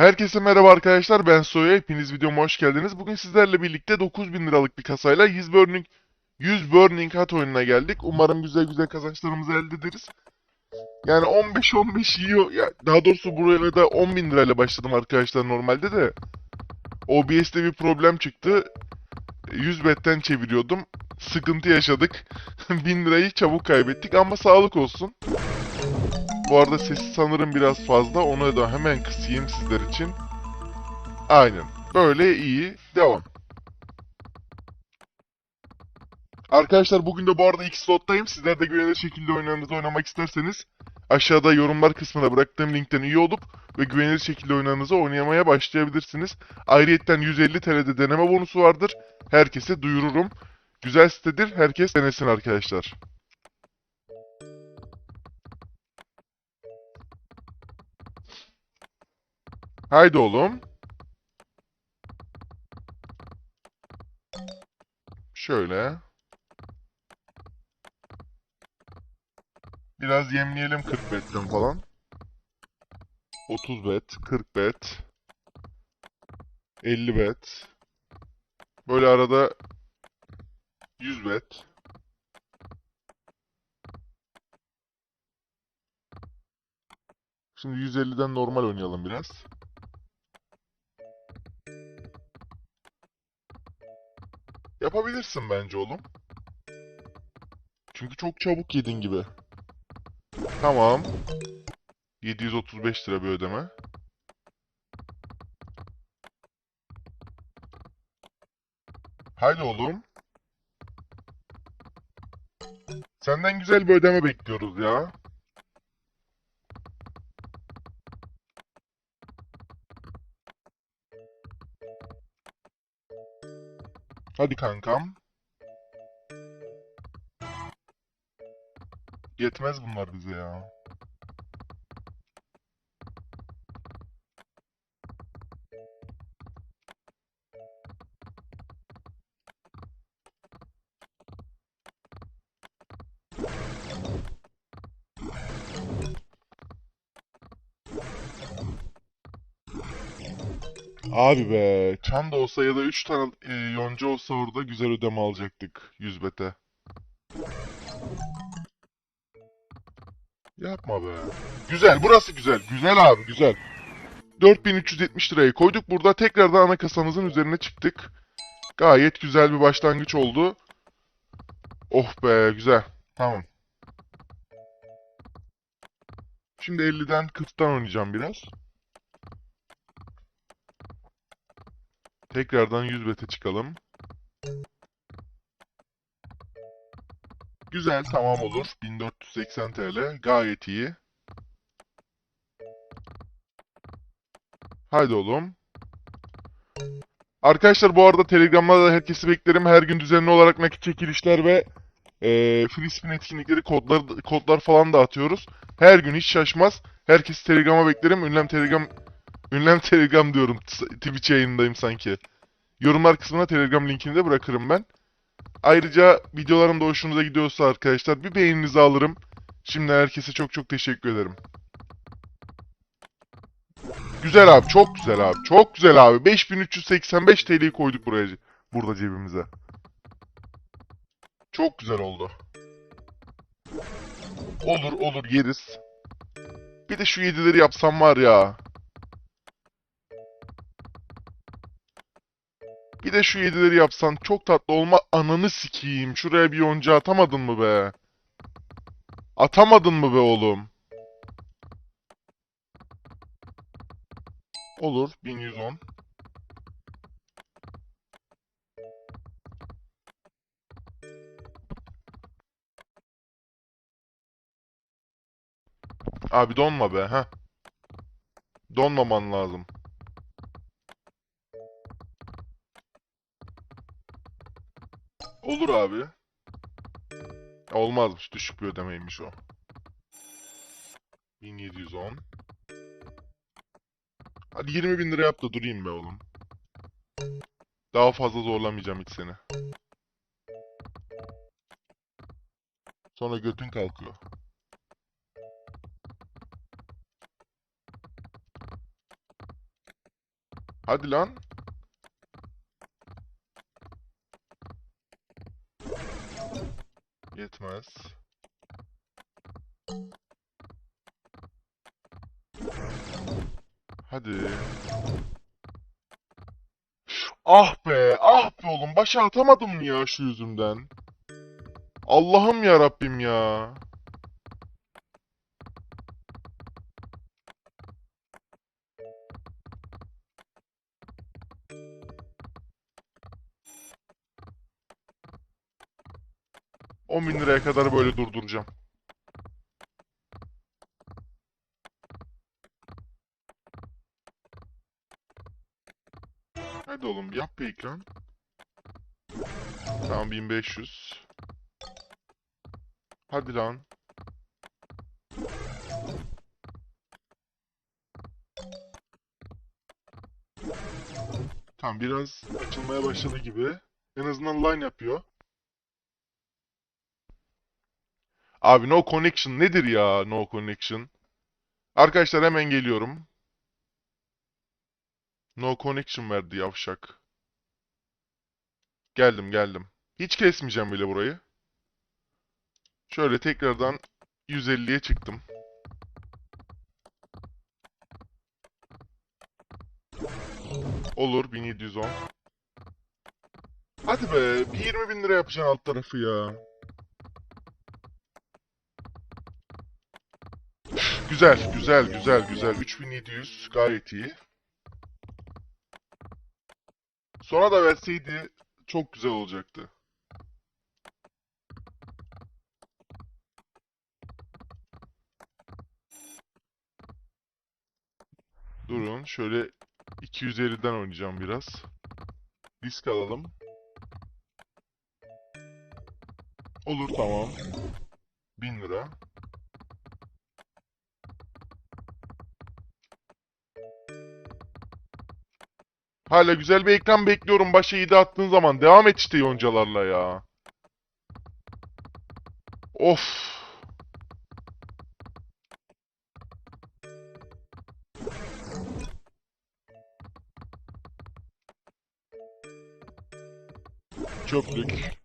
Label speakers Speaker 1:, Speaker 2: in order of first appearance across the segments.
Speaker 1: Herkese merhaba arkadaşlar ben Soya hepiniz videoma hoş geldiniz. Bugün sizlerle birlikte 9000 liralık bir kasayla 100 Burning 100 Burning Hut oyununa geldik. Umarım güzel güzel kazançlarımızı elde ederiz. Yani 15-15 yiyor. Ya, daha doğrusu buraya da 10.000 lirayla başladım arkadaşlar normalde de. OBS'te bir problem çıktı. 100 betten çeviriyordum. Sıkıntı yaşadık. 1000 lirayı çabuk kaybettik ama sağlık olsun. Bu arada sesi sanırım biraz fazla. Onu da hemen kısayım sizler için. Aynen. Böyle iyi. Devam. Arkadaşlar bugün de bu arada iki slottayım. Sizler de güvenilir şekilde oyunlarınızı oynamak isterseniz aşağıda yorumlar kısmına bıraktığım linkten üye olup ve güvenilir şekilde oyunlarınızı oynamaya başlayabilirsiniz. Ayrıyeten 150 TL'de deneme bonusu vardır. Herkese duyururum. Güzel sitedir. Herkes denesin arkadaşlar. Haydi oğlum. Şöyle. Biraz yemleyelim 40 betten falan. 30 bet, 40 bet. 50 bet. Böyle arada 100 bet. Şimdi 150'den normal oynayalım biraz. Yapabilirsin bence oğlum. Çünkü çok çabuk yedin gibi. Tamam. 735 lira bir ödeme. Haydi oğlum. Senden güzel bir ödeme bekliyoruz ya. Hadi kankam. Yetmez bunlar bize ya. Abi be, çan da olsa ya da 3 tane e, yonca olsa orada güzel ödeme alacaktık 100 bete. Yapma be. Güzel, burası güzel. Güzel abi, güzel. 4370 lirayı koyduk. Burada tekrardan ana kasamızın üzerine çıktık. Gayet güzel bir başlangıç oldu. Oh be, güzel. Tamam. Şimdi 50'den 40'tan oynayacağım biraz. Tekrardan 100 bete çıkalım. Güzel, tamam olur. 1480 TL. Gayet iyi. Haydi oğlum. Arkadaşlar bu arada Telegram'da da herkesi beklerim. Her gün düzenli olarak nakit çekilişler ve eee free spin etkinlikleri, kodlar, kodlar falan da atıyoruz. Her gün hiç şaşmaz. Herkesi Telegram'a beklerim. Ünlem Telegram Ünlem Telegram diyorum. Twitch yayındayım sanki. Yorumlar kısmına Telegram linkini de bırakırım ben. Ayrıca videolarım da hoşunuza gidiyorsa arkadaşlar bir beğeninizi alırım. Şimdi herkese çok çok teşekkür ederim. Güzel abi, çok güzel abi. Çok güzel abi. 5385 TL'yi koyduk buraya burada cebimize. Çok güzel oldu. Olur olur yeriz. Bir de şu 7'leri yapsam var ya. Bir de şu 7'leri yapsan çok tatlı olma ananı sikeyim. Şuraya bir yonca atamadın mı be? Atamadın mı be oğlum? Olur 1110. Abi donma be ha. Donmaman lazım. Olur abi. Olmazmış. Düşük bir ödemeymiş o. 1710. Hadi 20 bin lira yap da durayım be oğlum. Daha fazla zorlamayacağım hiç seni. Sonra götün kalkıyor. Hadi lan. Yetmez. Hadi. Ah be, ah be oğlum. Başa atamadım ya şu yüzümden? Allah'ım ya Rabbim ya. On bin liraya kadar böyle durduracağım. Hadi oğlum yap bir ekran. Tamam 1500. Hadi lan. Tamam biraz açılmaya başladı gibi. En azından line yapıyor. Abi no connection nedir ya no connection? Arkadaşlar hemen geliyorum. No connection verdi yavşak. Geldim geldim. Hiç kesmeyeceğim bile burayı. Şöyle tekrardan 150'ye çıktım. Olur 1710. Hadi be bir 20 bin lira yapacaksın alt tarafı ya. Güzel güzel güzel güzel 3700 gayet iyi. Sonra da verseydi çok güzel olacaktı. Durun şöyle 250'den oynayacağım biraz. Risk alalım. Olur tamam. 1000 lira. Hala güzel bir ekran bekliyorum başa 7 attığın zaman. Devam et işte yoncalarla ya. Of. Çöplük.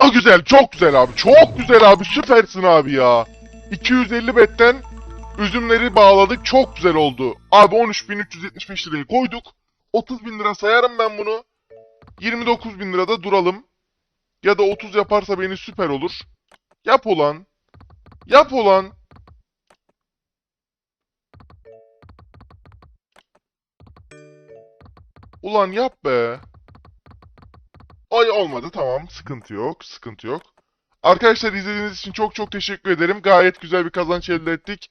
Speaker 1: Aa güzel, çok güzel abi. Çok güzel abi. Süpersin abi ya. 250 betten üzümleri bağladık. Çok güzel oldu. Abi 13.375 lirayı koyduk. 30 bin lira sayarım ben bunu. 29 bin lirada duralım. Ya da 30 yaparsa beni süper olur. Yap olan. Yap olan. Ulan yap be. Ay olmadı tamam sıkıntı yok sıkıntı yok. Arkadaşlar izlediğiniz için çok çok teşekkür ederim. Gayet güzel bir kazanç elde ettik.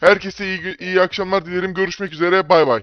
Speaker 1: Herkese iyi, iyi akşamlar dilerim. Görüşmek üzere. Bay bay.